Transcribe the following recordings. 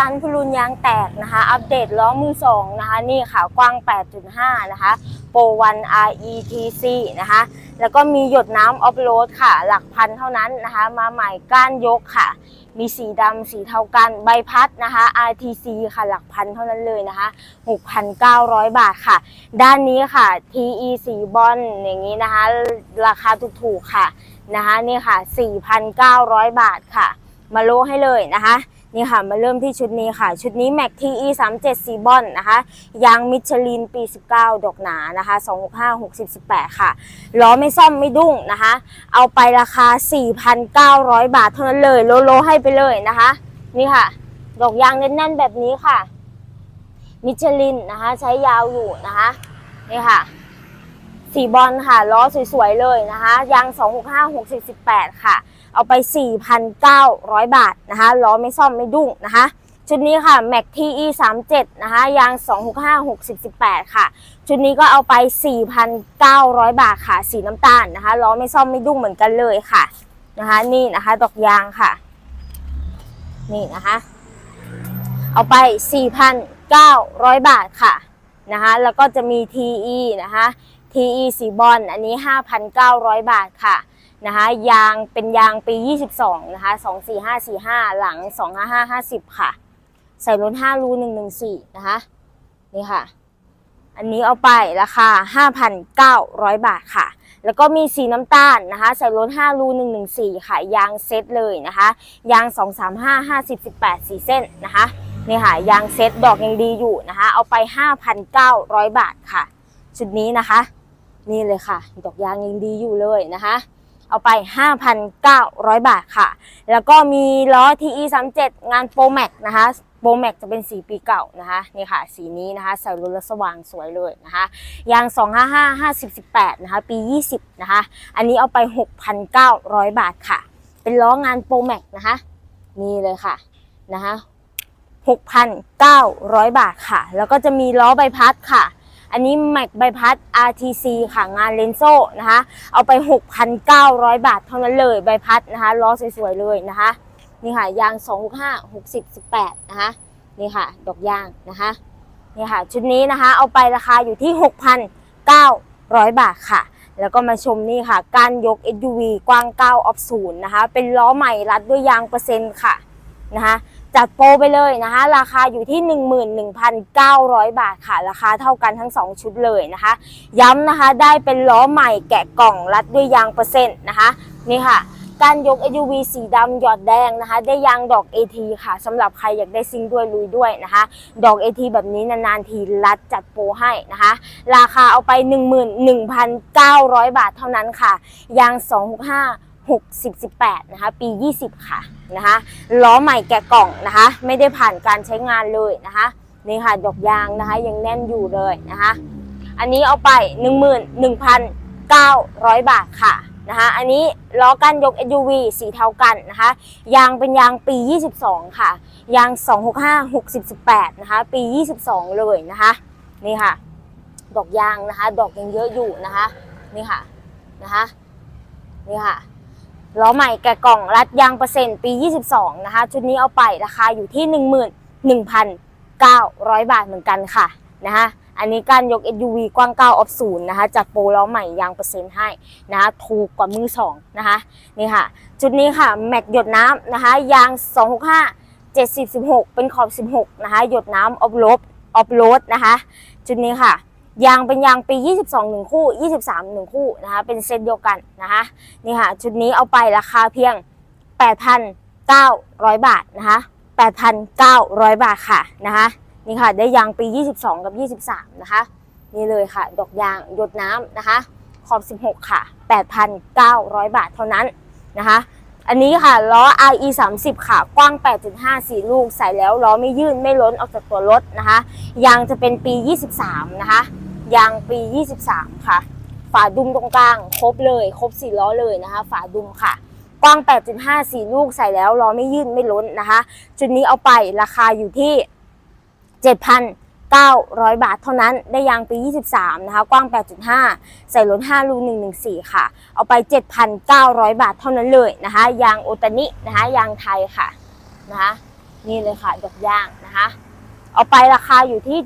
ร้านคุณรุนยางแตกนะคะ อัปเดตล้อมือสองนะคะ นี่ค่ะกว้าง 8.5 นะคะ โปรวัน RETC นะคะ แล้วก็มีหยดน้ำออฟโรดค่ะ หลักพันเท่านั้นนะคะ มาใหม่ก้านยกค่ะ มีสีดำสีเทากัน ใบพัดนะคะ RTC ค่ะ หลักพันเท่านั้นเลยนะคะ 6,900 บาทค่ะ ด้านนี้ค่ะ TE สีบอลอย่างนี้นะคะ ราคาถูกๆค่ะนะคะนี่ค่ะ 4,900 บาทค่ะ มาโลให้เลยนะคะ นี่ค่ะมาเริ่มที่ชุดนี้ค่ะ ชุดนี้ Mac TE 37ซีบอนนะคะยางมิชลินปี 19 ดอกหนานะคะ265 60 18 ค่ะล้อไม่ซ่อมไม่ดุ้งนะคะ เอาไปราคา 4,900 บาทเท่านั้นเลยโลโลให้ไปเลยนะคะ นี่ค่ะ ดอกยางแน่นๆแบบนี้ค่ะ มิชลินนะคะ ใช้ยาวอยู่นะคะ นี่ค่ะ สีบอลค่ะล้อสวยๆเลยนะคะยาง265 60 18ค่ะ เอาไป 4,900 บาทนะคะล้อไม่ซ่อมไม่ดุ้งนะคะชุดนี้ค่ะ Mac TE 37นะคะยาง 265 60 18ค่ะ ชุดนี้ก็เอาไป 4,900 บาทค่ะ สีน้ำตาลนะคะล้อไม่ซ่อมไม่ดุ้งเหมือนกันเลยค่ะนะคะ นี่นะคะดอกยางค่ะ นี่นะคะ เอาไป 4,900 บาทค่ะนะคะแล้วก็จะมี TE นะคะ TE สีบอลอันนี้ 5,900 บาทค่ะนะคะยางเป็นยางปี 22 นะคะ 24545 หลัง 25550 ค่ะ ใส่รถ5รู114 นะคะ นี่ค่ะ อันนี้เอาไปราคา 5,900 บาทค่ะ แล้วก็มีสีน้ำตาลนะคะ ใส่รถ5รู114 ค่ะ ยางเซตเลยนะคะ ยาง 235 50 18 4 เส้นนะคะ นี่ค่ะ ยางเซตดอกยังดีอยู่นะคะ เอาไป 5,900 บาทค่ะ ชุดนี้นะคะ นี่เลยค่ะดอกยางยังดีอยู่เลยนะคะ เอาไป 5,900 บาทค่ะ แล้วก็มีล้อ TE 37งาน Pro Max นะคะ Pro Max จะเป็นสีปีเก่านะคะนี่ค่ะ สีนี้นะคะใส่รถแล้วสว่างสวยเลยนะคะยาง 255 50 18 นะคะ ปี 20 นะคะ อันนี้เอาไป 6,900 บาทค่ะ เป็นล้องาน Pro Max นะคะนี่เลยค่ะนะคะ6,900 บาทค่ะ แล้วก็จะมีล้อใบพัดค่ะ อันนี้แม็กใบพัด RTC ค่ะงานเลนโซ่นะคะ เอาไป 6,900 บาทเท่านั้นเลยใบพัดนะคะล้อสวยๆเลยนะคะ นี่ค่ะยาง 265 60 18 นะคะ นี่ค่ะ ดอกยางนะคะ นี่ค่ะ ชุดนี้นะคะ เอาไปราคาอยู่ที่ 6,900 บาทค่ะแล้วก็มาชมนี่ค่ะ การยก SUV กว้าง 9 ออฟศูนย์นะคะ เป็นล้อใหม่รัดด้วยยางเปอร์เซ็นต์ค่ะนะคะ จัดโปรไปเลยนะคะ ราคาอยู่ที่ 11,900 บาทค่ะ ราคาเท่ากันทั้ง 2 ชุดเลยนะคะ ย้ำนะคะได้เป็นล้อใหม่แกะกล่องรัดด้วยยางเปอร์เซ็นต์นะคะ นี่ค่ะ การยก SUV สีดำหยอดแดงนะคะ ได้ยางดอก AT ค่ะสำหรับใครอยากได้ซิงด้วยลุยด้วยนะคะ ดอก AT แบบนี้นานๆทีรัดจัดโปรให้นะคะ ราคาเอาไป 11,900 บาทเท่านั้นค่ะ ยาง 265 60 18นะคะปี 20 ค่ะนะคะล้อใหม่แกะกล่องนะคะ ไม่ได้ผ่านการใช้งานเลยนะคะนี่ค่ะดอกยางนะคะยังแน่นอยู่เลยนะคะ อันนี้เอาไป 11,900 บาทค่ะนะคะอันนี้ล้อกันยก SUV สีเทากันนะคะ ยางเป็นยางปี 22 ค่ะ ยาง 265 60 18 นะคะ ปี 22 เลยนะคะนี่ค่ะ ดอกยางนะคะ ดอกยังเยอะอยู่นะคะนี่ค่ะนะคะนี่ค่ะ ล้อใหม่แกะกล่องรัดยางเปอร์เซ็นต์ปี 22 นะคะ ชุดนี้เอาไปราคาอยู่ที่ 11,900 บาทเหมือนกันค่ะนะคะอันนี้การยก SUV กว้าง9ออฟศูนย์นะคะจัดโปรล้อใหม่ยางเปอร์เซ็นต์ให้นะคะถูกกว่ามือสองนะคะนี่ค่ะ ชุดนี้ค่ะ แม็กหยดน้ำนะคะยาง 265 70 16 เป็นขอบ 16 นะคะหยดน้ำออฟโรดออฟโรดนะคะ ชุดนี้ค่ะ ยางเป็นยางปี 22 1 คู่ 23 1 คู่นะคะเป็นเซตเดียวกันนะคะนี่ค่ะชุดนี้เอาไปราคาเพียง 8,900 บาทนะคะ8,900 บาทค่ะนะคะนี่ค่ะได้ยางปี 22 กับ 23 นะคะนี่เลยค่ะ ดอกยางหยดน้ำนะคะขอบ 16 ค่ะ 8,900 บาทเท่านั้นนะคะอันนี้ค่ะล้อ RE 30ค่ะ กว้าง 8.5 4 ลูก ใส่แล้วล้อไม่ยื่นไม่ล้นออกจากตัวรถนะคะ ยางจะเป็นปี 23 นะคะ ยางปี 23 ค่ะ ฝาดุมตรงกลาง ครบเลย ครบ4ล้อเลยนะคะ ฝาดุมค่ะ กว้าง 8.5 4 ลูกใส่แล้วล้อไม่ยื่นไม่ล้นนะคะ จุดนี้เอาไปราคาอยู่ที่7,900 บาทเท่านั้น ได้ยางปี 23 นะคะ กว้าง 8.5 ใส่รถ5รู114 ค่ะ เอาไป 7,900 บาทเท่านั้นเลยนะคะ ยางโอตานินะคะ ยางไทยค่ะ นะคะ นี่เลยค่ะ ดอกยางนะคะ เอาไปราคาอยู่ที่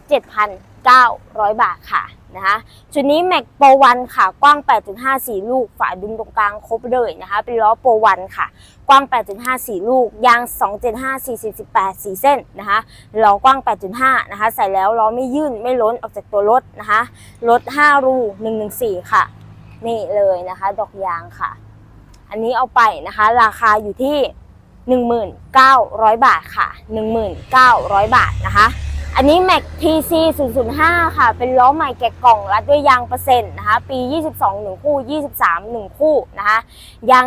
900 บาทค่ะนะคะชุดนี้แม็กโปรวันค่ะกว้าง 8.5 4 ลูก ฝาดุมตรงกลางครบเลยนะคะเป็นล้อโปรวันค่ะ กว้าง 8.5 4 ลูก ยาง 275 4 48 4 เส้นนะคะล้อกว้าง 8.5 นะคะ ใส่แล้วล้อไม่ยื่นไม่ล้นออกจากตัวรถนะคะรถ 5 รู 114 ค่ะ นี่เลยนะคะ ดอกยางค่ะ อันนี้เอาไปนะคะ ราคาอยู่ที่ 1,900บาทค่ะ 1,900บาทนะคะ อันนี้ Mac TC 005 ค่ะ เป็นล้อใหม่แกะกล่องรัดด้วยยางเปอร์เซ็นต์นะคะ ปี 22 1 คู่ 23 1 คู่นะคะ ยาง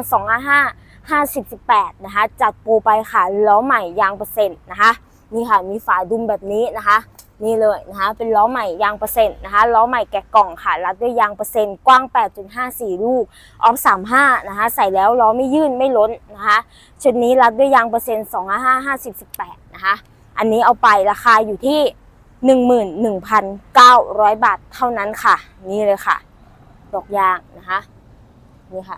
255 18 นะคะ จัดโปรไปค่ะ ล้อใหม่ยางเปอร์เซ็นต์นะคะ นี่ค่ะ มีฝาดุมแบบนี้นะคะ นี่เลยนะคะ เป็นล้อใหม่ยางเปอร์เซ็นต์นะคะ ล้อใหม่แกะกล่องค่ะ รัดด้วยยางเปอร์เซ็นต์ กว้าง 8.54 ลูก ออก35 นะคะ ใส่แล้วล้อไม่ยื่นไม่ล้นนะคะ ชุดนี้รัดด้วยยางเปอร์เซ็นต์ 255 18 นะคะ อันนี้เอาไปราคาอยู่ที่ 11,900 บาทเท่านั้นค่ะ นี่เลยค่ะ ดอกยางนะคะ นี่ค่ะ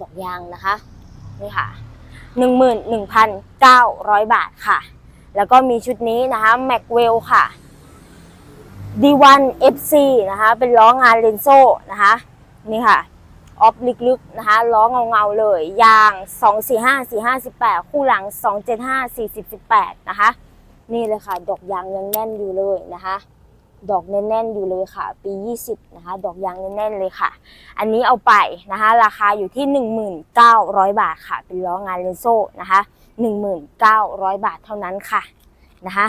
ดอกยางนะคะ นี่ค่ะ 11,900 บาทค่ะ แล้วก็มีชุดนี้นะคะ m a c w e l l ค่ะ D1 FC นะคะ เป็นล้องานเลนโซ่นะคะ นี่ค่ะ ออฟลึกๆนะคะล้อเงาๆเลย ยาง 245 45 18 คู่หลัง 275 40 18 นะคะ นี่เลยค่ะ ดอกยางยังแน่นอยู่เลยนะคะดอกแน่นๆอยู่เลยค่ะ ปี 20 นะคะ ดอกยางแน่นๆเลยค่ะ อันนี้เอาไปนะคะ ราคาอยู่ที่ 1900 บาทค่ะ เป็นล้องานเลนโซ่นะคะ 1900 บาทเท่านั้นค่ะนะคะ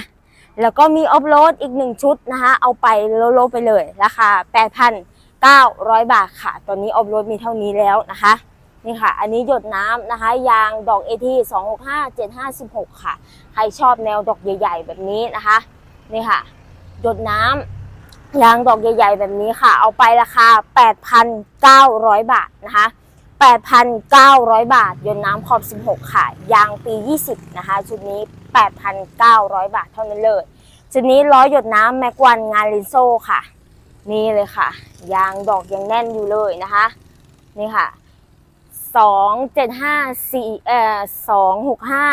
แล้วก็มีออฟโรดอีกหนึ่งชุดนะคะ เอาไปโลๆไปเลย ราคา 900 บาทค่ะ ตอนนี้ออฟโรดมีเท่านี้แล้วนะคะ นี่ค่ะ อันนี้หยดน้ำนะคะ ยางดอกเอที265 756ค่ะ ใครชอบแนวดอกใหญ่ ๆ แบบนี้นะคะ นี่ค่ะ หยดน้ำยางดอกใหญ่ ๆ แบบนี้ค่ะ เอาไปราคา 8,900 บาทนะคะ 8,900 บาทหยดน้ำขอบ 16 ค่ะ ยางปี 20 นะคะ ชุดนี้ 8,900 บาทเท่านั้นเลย ชุดนี้ล้อหยดน้ำแม็กวันงานลินโซค่ะ นี่เลยค่ะ ยางดอกยังแน่นอยู่เลยนะคะ นี่ค่ะสองเจ็ดห้าสี่เอ่อสองหกห้า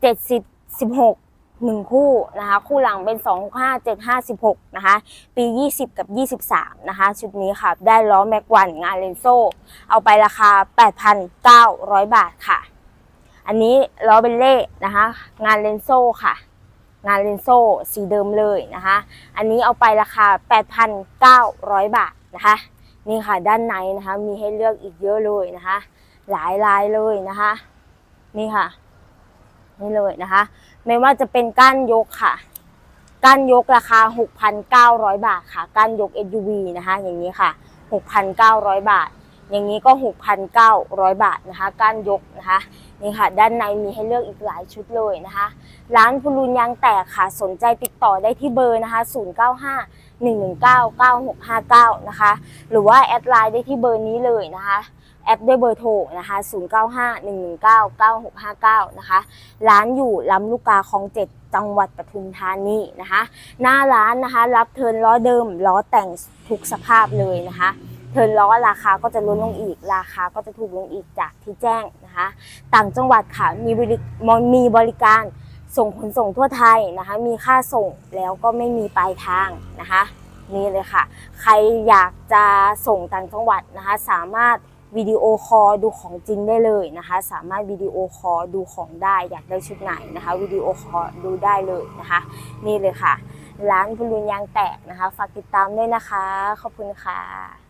เจ็ดสิบสิบหกหนึ่งคู่นะคะ คู่หลังเป็นสองหกห้าเจ็ดห้าสิบหกนะคะ ปียี่สิบกับยี่สิบสามนะคะ ชุดนี้ค่ะ ได้ล้อแม็กวันงานเลนโซ เอาไปราคาแปดพันเก้าร้อยบาทค่ะ อันนี้ล้อเบลเล่นะคะ งานเลนโซค่ะ งานเลนโซสีเดิมเลยนะคะ อันนี้เอาไปราคา 8,900 บาทนะคะ นี่ค่ะด้านในนะคะ มีให้เลือกอีกเยอะเลยนะคะ หลายลายเลยนะคะ นี่ค่ะ นี่เลยนะคะ ไม่ว่าจะเป็นก้านยกค่ะก้านยกราคา 6,900 บาทค่ะก้านยก SUV นะคะ อย่างนี้ค่ะ 6,900 บาท อย่างนี้ก็ 6,900 บาทนะคะก้านยกนะคะนี่ค่ะ ด้านในมีให้เลือกอีกหลายชุดเลยนะคะ ร้านพูลูนยางแตกค่ะ สนใจติดต่อได้ที่เบอร์นะคะ 095 119 9659 นะคะ หรือว่าแอดไลน์ได้ที่เบอร์นี้เลยนะคะแอดด้วยเบอร์โทรนะคะ 095 119 9659 นะคะ ร้านอยู่ลำลูกกาคลองเจ็ดจังหวัดปทุมธานีนะคะ หน้าร้านนะคะ รับเทินล้อเดิมล้อแต่งทุกสภาพเลยนะคะ เทิร์นล้อราคาก็จะลดลงอีกราคาก็จะถูกลงอีกจากที่แจ้งนะคะ ต่างจังหวัดค่ะมีบริมีบริการส่งขนส่งทั่วไทยนะคะ มีค่าส่งแล้วก็ไม่มีปลายทางนะคะนี่เลยค่ะ ใครอยากจะส่งต่างจังหวัดนะคะ สามารถวิดีโอคอลดูของจริงได้เลยนะคะ สามารถวิดีโอคอลดูของได้อยากได้ชุดไหนนะคะวิดีโอคอลดูได้เลยนะคะ นี่เลยค่ะ ร้านพลุนยางแตกนะคะ ฝากติดตามด้วยนะคะ ขอบคุณค่ะ